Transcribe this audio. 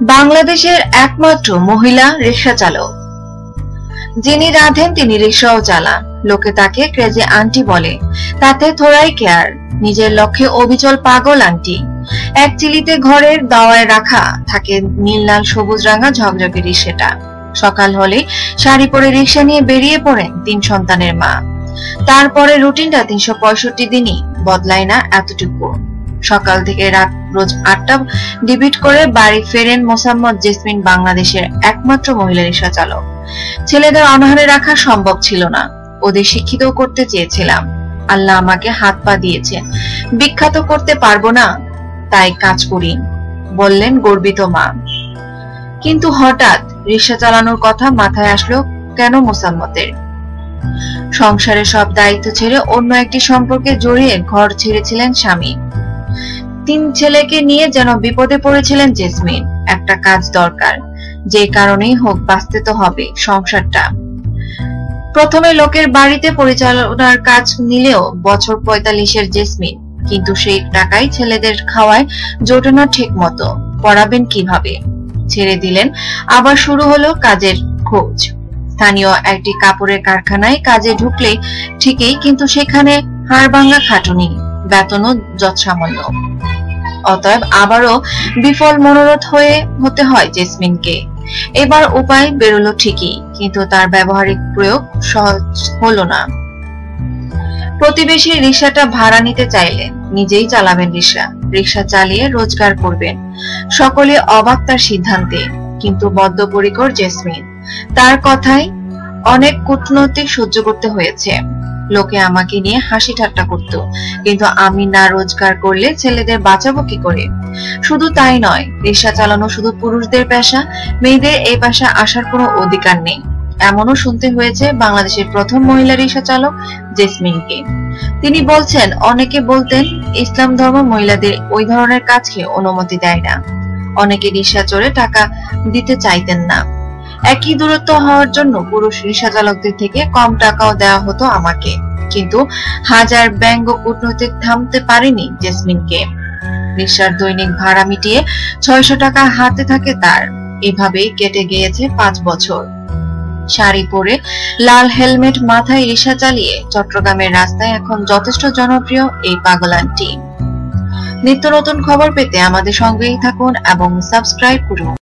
বাংলাদেশের একমাত্র মহিলা রিক্সা চালক। যিনি রাধেন, তিনি রিক্সাও চালান। লোকে তাকে ক্রেজি আন্টি বলে। তাতে থোড়াই কেয়ার নিজের লক্ষ্যে অবিচল পাগল আন্টি এক চিলিতে ঘরের দাওয়ায় রাখা থাকে নীল, লাল, সবুজ রাঙা ঝকঝকে রিক্সাটা। সকাল হলে শাড়ি পরে রিক্সা নিয়ে বেরিয়ে পড়েন তিন সন্তানের মা। তারপরে রুটিনটা তিনশো পঁয়ষট্টি দিনই বদলায় না এতটুকু। সকাল থেকে রাত রোজ আটটা ডিবিট করে বাড়ি ফেরেন মোসাম্মদ জেসমিন বাংলাদেশের একমাত্র মহিলা রিক্সা চালক। ছেলেদের অনাহারে রাখা সম্ভব ছিল না। ওদের শিক্ষিত করতে চেয়েছিলাম। আল্লাহ আমাকে হাত পা দিয়েছেন। বিখ্যাত করতে পারব না, তাই কাজ করি, বললেন গর্বিত মা। কিন্তু হঠাৎ রিক্সা চালানোর কথা মাথায় আসলো কেন মোসাম্মতের সংসারের সব দায়িত্ব ছেড়ে অন্য একটি সম্পর্কে জড়িয়ে ঘর ছেড়েছিলেন স্বামী। তিন ছেলেকে নিয়ে যেন বিপদে পড়েছিলেন জেসমিন। একটা কাজ দরকার। যে কারণেই হোক, বাঁচতে তো হবে সংসারটা। প্রথমে লোকের বাড়িতে পরিচালনার কাজ নিলেও বছর পঁয়তাল্লিশের জেসমিন। কিন্তু সেই টাকায় ছেলেদের খাওয়ায় জোটে না ঠিক মতো পড়াবেন কীভাবে? ছেড়ে দিলেন, আবার শুরু হলো কাজের খোঁজ। স্থানীয় একটি কাপড়ের কারখানায় কাজে ঢুকলে ঠিকই, কিন্তু সেখানে হাড় ভাঙ্গা খাটুনি, বেতনও যৎসামান্য। অতএব আবারও বিফল মনোরথ হয়ে হতে হয় জেসমিনকে। এবার উপায় বেরোলো ঠিকই, কিন্তু তার ব্যবহারিক প্রয়োগ সহজ হলো না। প্রতিবেশী রিক্সাটা ভাড়া নিতে চাইলেন নিজেই চালাবেন রিক্সা। রিক্সা চালিয়ে রোজগার করবেন। সকলে অবাক তার সিদ্ধান্তে, কিন্তু বদ্ধপরিকর জেসমিন। তার কথাই অনেক কূটনৈতিক সহ্য করতে হয়েছে। লোকে আমাকে নিয়ে হাসি ঠাট্টা করত। কিন্তু আমি না রোজগার করলে ছেলেদের বাঁচাবো কি করে? শুধু তাই নয় রিক্সা চালানো শুধু পুরুষদের পেশা, মেয়েদের এই পেশা আসার কোনো অধিকার নেই। এমনও শুনতে হয়েছে বাংলাদেশের প্রথম মহিলা রিক্সা চালক জেসমিনকে। তিনি বলছেন, অনেকে বলতেন, ইসলাম ধর্ম মহিলাদের ওই ধরনের কাজকে অনুমতি দেয় না। অনেকে রিক্সা চড়ে টাকা দিতে চাইতেন না। একই দূরত্ব হওয়ার জন্য পুরুষ রিক্সা চালকদের থেকে কম টাকাও দেওয়া হতো আমাকে। কিন্তু হাজার ব্যঙ্গ কূটনৈতিক থামতে পারেনি জেসমিনকে। রিক্সার দৈনিক ভাড়া মিটিয়ে ছয়শো টাকা হাতে থাকে তার। এভাবেই কেটে গিয়েছে পাঁচ বছর। শাড়ি পরে লাল হেলমেট মাথায় রিক্সা চালিয়ে চট্টগ্রামের রাস্তায় এখন যথেষ্ট জনপ্রিয় এই পাগলানটি নিত্য নতুন খবর পেতে আমাদের সঙ্গেই থাকুন এবং সাবস্ক্রাইব করুন।